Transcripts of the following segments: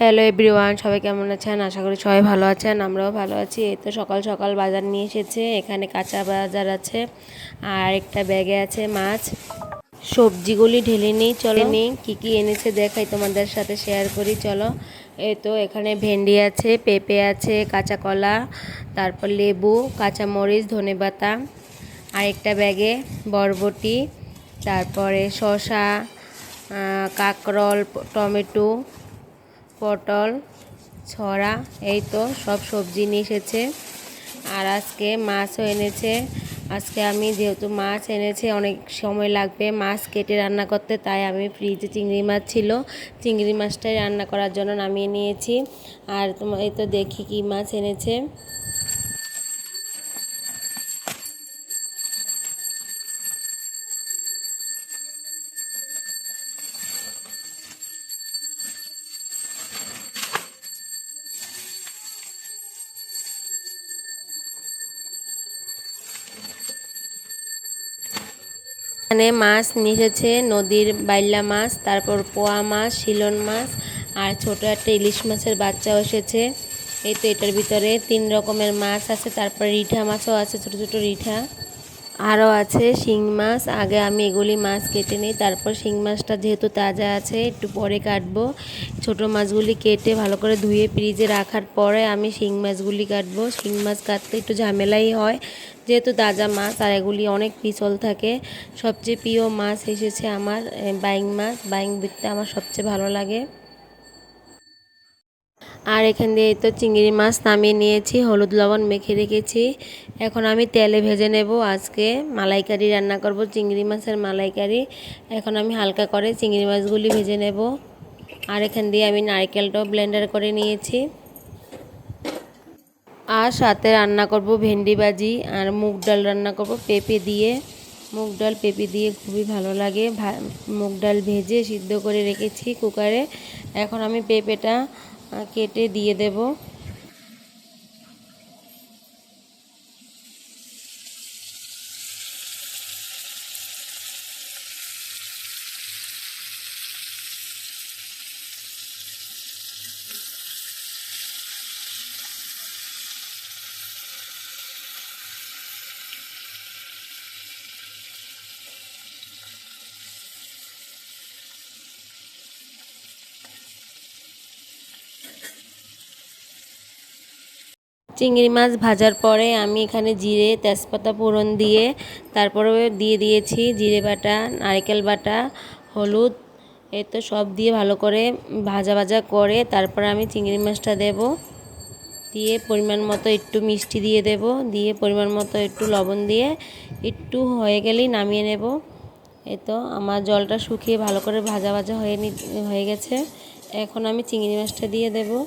Hello everyone সবাই কেমন আছেন? আশা করি সবাই ভালো আছেন আমরাও ভালো আছি। এই তো সকাল সকাল বাজার নিয়ে এসেছে এখানে কাঁচা বাজার আছে আর একটা ব্যাগে আছে মাছ। সবজিগুলি ঢেলে নিই চলো। নিই। কী কী এনেছে দেখাই তোমাদের সাথে শেয়ার করি চলো। এই তো এখানে ভেন্ডি আছে পেঁপে আছে কাঁচা কলা তারপর লেবু কাঁচামরিচ ধনেপাতা আর একটা ব্যাগে বরবটি তারপরে শসা আহ, কাঁকরোল টমেটো পটল, ছড়া, এই তো সব সবজি নিয়ে এসেছে। আর আজকে মাছও এনেছে। আজকে আমি যেহেতু মাছ এনেছে, অনেক সময় লাগবে মাছ কেটে রান্না করতে, তাই আমি ফ্রিজে চিংড়ি মাছ ছিল। চিংড়ি মাছটাই রান্না করার জন্য নামিয়ে নিয়েছি। আর তোমার এই তো দেখি কি মাছ এনেছে। এখানে মাছ নিয়ে এসেছে নদীর বাইল্লা মাছ, তারপর পোয়া মাছ, শিলন মাছ, আর ছোট একটা ইলিশ মাছের বাচ্চাও এসেছে। এই তো এটার ভিতরে তিন রকমের মাছ আছে, তারপর রিঠা মাছও আছে, ছোট ছোট রিঠা। আরও আছে শিং মাছ। আগে আমি এগুলি মাছ কেটে নিই, তারপর শিং মাছটা যেহেতু তাজা আছে, একটু পরে কাটবো। ছোট মাছগুলি কেটে ভালো করে ধুয়ে ফ্রিজে রাখার পরে আমি শিং মাছগুলি কাটবো। শিং মাছ কাটতে একটু ঝামেলাই হয়, যেহেতু তাজা মাছ আর এগুলি অনেক পিছল থাকে। সবচেয়ে প্রিয় মাছ এসেছে আমার বাইং মাছ। বাইং বিকতে আমার সবচেয়ে ভালো লাগে। আর এখান দিয়ে তো চিংড়ি মাছ নামিয়ে নিয়েছি, হলুদ লবণ মেখে রেখেছি। এখন আমি তেলে ভেজে নেব, আজকে মালাইকারি রান্না করব, চিংড়ি মাছের মালাইকারি। এখন আমি হালকা করে চিংড়ি মাছগুলি ভেজে নেব। আর এখান দিয়ে আমি নারকেলটাও ব্লেন্ডার করে নিয়েছি। আর সাথে রান্না করব ভেন্ডি ভাজি আর মুগ ডাল রান্না করব পেঁপে দিয়ে। মুগ ডাল, পেঁপে দিয়ে খুবই ভালো লাগে। মুগ ডাল ভেজে সিদ্ধ করে রেখেছি কুকারে। এখন আমি পেঁপেটা কেটে দিয়ে দেব। চিংড়ি মাছ ভাজার পরে আমি এখানে জিরে, তেজপাতা ফোড়ন দিয়ে তারপরে দিয়ে দিয়েছি জিরে বাটা, নারকেল বাটা, হলুদ এ তো সব দিয়ে ভালো করে ভাজা ভাজা করে তারপরে আমি চিংড়ি মাছটা দেব। দিয়ে পরিমাণ মতো একটু মিষ্টি দিয়ে দেব, দিয়ে পরিমাণ মতো একটু লবণ দিয়ে একটু হয়ে গেলেই নামিয়ে নেব। এ তো আমার জলটা শুকিয়ে ভালো করে ভাজা ভাজা হয়ে হয়ে গেছে। এখন আমি চিংড়ি মাছটা দিয়ে দেবো।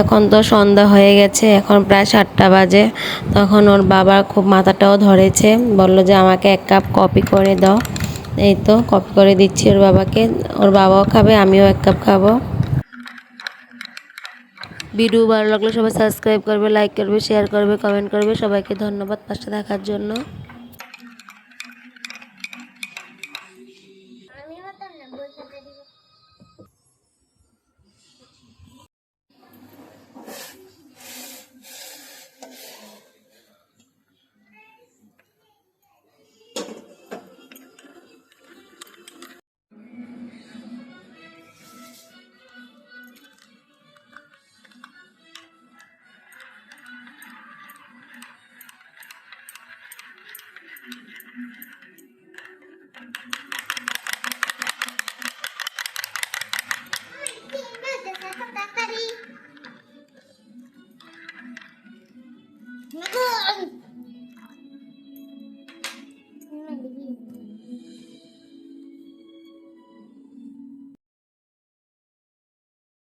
এখন তো সন্ধ্যা হয়ে গেছে, এখন প্রায় সাতটা বাজে। তখন ওর বাবার খুব মাথাটাও ধরেছে, বলল যে আমাকে এক কাপ কফি করে দাও। এই তো, কফি করে দিচ্ছি ওর বাবাকে, ওর বাবাও খাবে, আমিও এক কাপ খাব। ভিডিও ভালো লাগলে সবাই সাবস্ক্রাইব করবে লাইক করবে শেয়ার করবে কমেন্ট করবে। সবাইকে ধন্যবাদ পাশে দেখার জন্য। No.